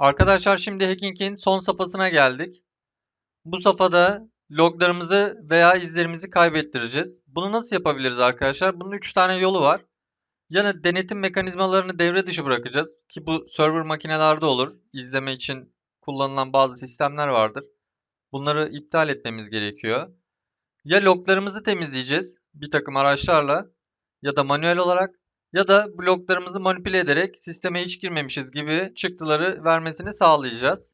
Arkadaşlar şimdi Hacking'in son safhasına geldik. Bu safhada loglarımızı veya izlerimizi kaybettireceğiz. Bunu nasıl yapabiliriz arkadaşlar? Bunun 3 tane yolu var. Yani denetim mekanizmalarını devre dışı bırakacağız. Ki bu server makinelerde olur. İzleme için kullanılan bazı sistemler vardır. Bunları iptal etmemiz gerekiyor. Ya loglarımızı temizleyeceğiz bir takım araçlarla ya da manuel olarak ya da bloklarımızı manipüle ederek sisteme hiç girmemişiz gibi çıktıları vermesini sağlayacağız.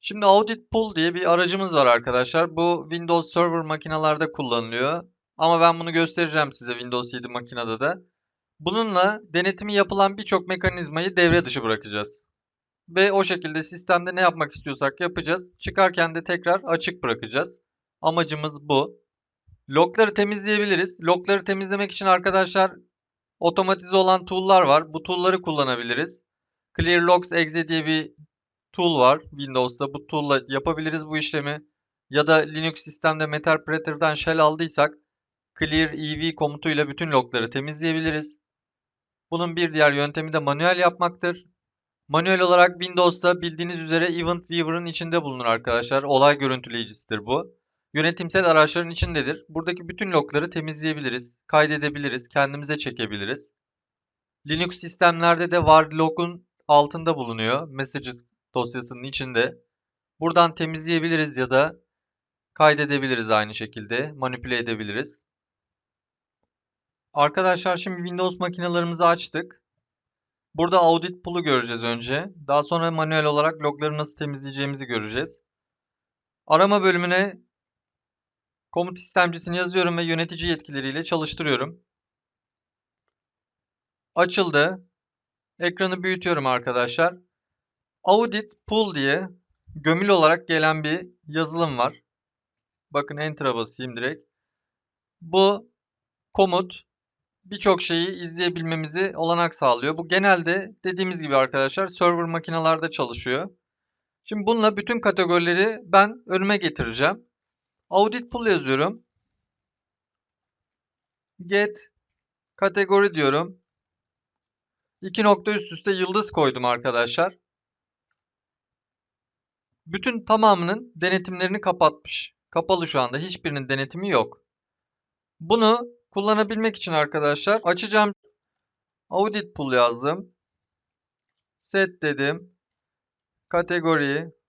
Şimdi Audit Pool diye bir aracımız var arkadaşlar. Bu Windows Server makinalarda kullanılıyor. Ama ben bunu göstereceğim size Windows 7 makinede de. Bununla denetimi yapılan birçok mekanizmayı devre dışı bırakacağız. Ve o şekilde sistemde ne yapmak istiyorsak yapacağız. Çıkarken de tekrar açık bırakacağız. Amacımız bu. Logları temizleyebiliriz. Logları temizlemek için arkadaşlar otomatize olan tool'lar var. Bu tool'ları kullanabiliriz. Clear Logs Exe diye bir tool var Windows'ta. Bu tool'la yapabiliriz bu işlemi. Ya da Linux sistemde Meterpreter'dan shell aldıysak clear ev komutuyla bütün logları temizleyebiliriz. Bunun bir diğer yöntemi de manuel yapmaktır. Manuel olarak Windows'ta bildiğiniz üzere Event Viewer'ın içinde bulunur arkadaşlar. Olay görüntüleyicisidir bu. Yönetimsel araçların içindedir. Buradaki bütün logları temizleyebiliriz, kaydedebiliriz, kendimize çekebiliriz. Linux sistemlerde de var log'un altında bulunuyor. Messages dosyasının içinde. Buradan temizleyebiliriz ya da kaydedebiliriz aynı şekilde. Manipüle edebiliriz. Arkadaşlar şimdi Windows makinalarımızı açtık. Burada audit pool'u göreceğiz önce. Daha sonra manuel olarak logları nasıl temizleyeceğimizi göreceğiz. Arama bölümüne komut istemcisini yazıyorum ve yönetici yetkileriyle çalıştırıyorum. Açıldı. Ekranı büyütüyorum arkadaşlar. Audit Pool diye gömülü olarak gelen bir yazılım var. Bakın Enter'a basayım direkt. Bu komut birçok şeyi izleyebilmemizi olanak sağlıyor. Bu genelde dediğimiz gibi arkadaşlar server makinalarda çalışıyor. Şimdi bununla bütün kategorileri ben önüme getireceğim. Audit pool yazıyorum. Get kategori diyorum. İki nokta üst üste yıldız koydum arkadaşlar. Bütün tamamının denetimlerini kapatmış. Kapalı şu anda. Hiçbirinin denetimi yok. Bunu kullanabilmek için arkadaşlar açacağım. Audit pool yazdım. Set dedim. Kategori.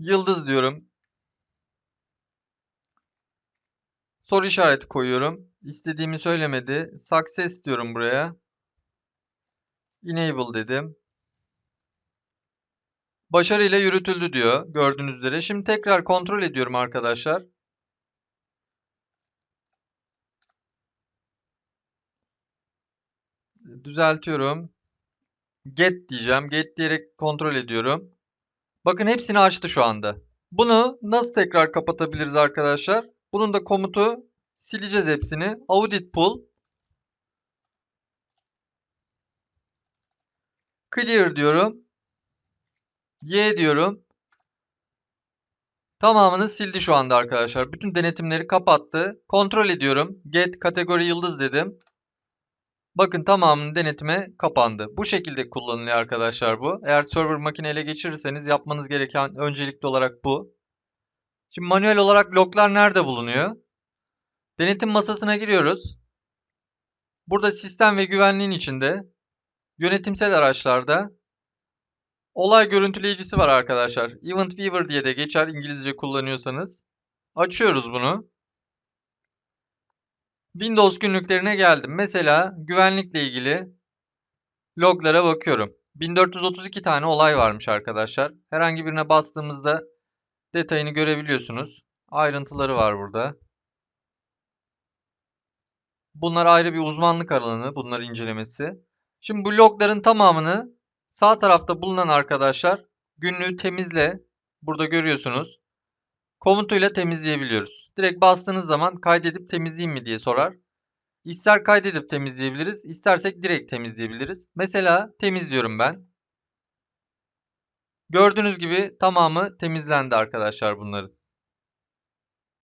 Yıldız diyorum. Soru işareti koyuyorum. İstediğimi söylemedi. Success diyorum buraya. Enable dedim. Başarıyla yürütüldü diyor gördüğünüz üzere. Şimdi tekrar kontrol ediyorum arkadaşlar. Düzeltiyorum. Get diyeceğim. Get diyerek kontrol ediyorum. Bakın hepsini açtı şu anda. Bunu nasıl tekrar kapatabiliriz arkadaşlar? Bunun da komutu sileceğiz hepsini. Audit pool clear diyorum. Y diyorum. Tamamını sildi şu anda arkadaşlar. Bütün denetimleri kapattı. Kontrol ediyorum. Get kategori yıldız dedim. Bakın tamamının denetime kapandı. Bu şekilde kullanılıyor arkadaşlar bu. Eğer server makine ele geçirirseniz yapmanız gereken öncelikli olarak bu. Şimdi manuel olarak loglar nerede bulunuyor? Denetim masasına giriyoruz. Burada sistem ve güvenliğin içinde yönetimsel araçlarda olay görüntüleyicisi var arkadaşlar. Event Viewer diye de geçer İngilizce kullanıyorsanız. Açıyoruz bunu. Windows günlüklerine geldim. Mesela güvenlikle ilgili loglara bakıyorum. 1432 tane olay varmış arkadaşlar. Herhangi birine bastığımızda detayını görebiliyorsunuz. Ayrıntıları var burada. Bunlar ayrı bir uzmanlık alanı, bunları incelemesi. Şimdi bu logların tamamını sağ tarafta bulunan arkadaşlar günlüğü temizle, burada görüyorsunuz, komutuyla temizleyebiliyoruz. Direkt bastığınız zaman kaydedip temizleyeyim mi diye sorar. İster kaydedip temizleyebiliriz, istersek direkt temizleyebiliriz. Mesela temizliyorum ben. Gördüğünüz gibi tamamı temizlendi arkadaşlar bunların.